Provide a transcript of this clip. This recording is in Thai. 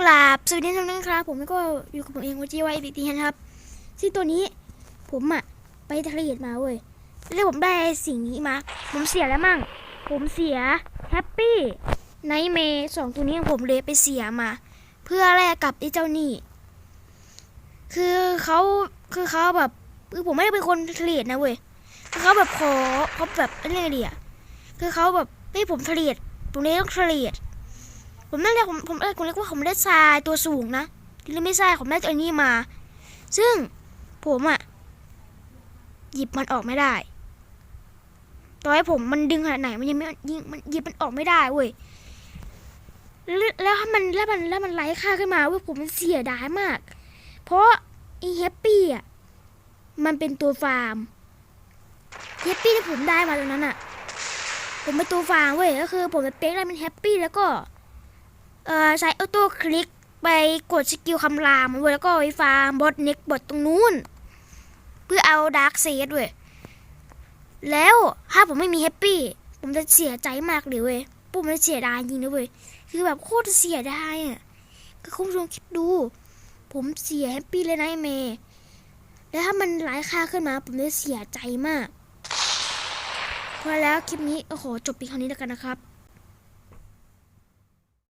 กราบสวัสดีทุกท่านครับ ผมก็อยู่กับผมเองวันจีไวอีกทีนะครับ ซึ่งตัวนี้ผมอะไปเทะเลมาเว้ยแล้วผมได้สิ่งนี้มา ผมเสียแล้วมั่ง ผมเสียแฮปปี้ไนเมย์สองตัวนี้ผมเลยไปเสียมา เพื่อแลกกับไอ้เจ้านี่ คือเขาคือเขาแบบคือผมไม่ได้เป็นคนเทรดนะเว้ยคือเขาแบบขอเขาแบบอะไรไงดีอะคือเขาแบบเฮ้ผมเทรดผมเลยต้องเทรด ผมนั่นเรียกผมผมเออผมเรียกว่าผมได้ทรายตัวสูงนะหรือไม่ใช่ผมได้ตัวนี้มา ซึ่งผมอะหยิบมันออกไม่ได้ต่อให้ผมมันดึงขนาดไหนมันยังไม่ยิงมันหยิบมันออกไม่ได้เว้ยแล้วแล้วถ้ามันแล้วมันแล้วมันไร้ค่าขึ้นมาเว้ยผมมันเสียดายมาก เพราะอีแฮปปี้อะมันเป็นตัวฟาร์มแฮปปี้ที่ผมได้มาตรงนั้นอะผมเป็นตัวฟาร์มเว้ยก็คือ ผมจะเป๊กได้เป็นแฮปปี้แล้วก็ เอ่อใช้ออโต้คลิกไปกดสกิลคำรามเว้ยแล้วก็ไปฟาร์มบอทเน็กบอทตรงนู้น เพื่อเอาดาร์กเซตเว้ยแล้วถ้าผมไม่มีแฮปปี้ผมจะเสียใจมากเลยเว้ยผมจะเสียดายจริงนะเว้ยคือแบบโคตรเสียดายอะก็คุณผู้ชมคิดดู ผมเสียแฮปปี้เลยนะไอเมย์แล้วถ้ามันร้ายค่าขึ้นมา ผมจะเสียใจมากพอแล้วคลิปนี้โอ้โหจบเพียงเท่านี้แล้วกันนะครับ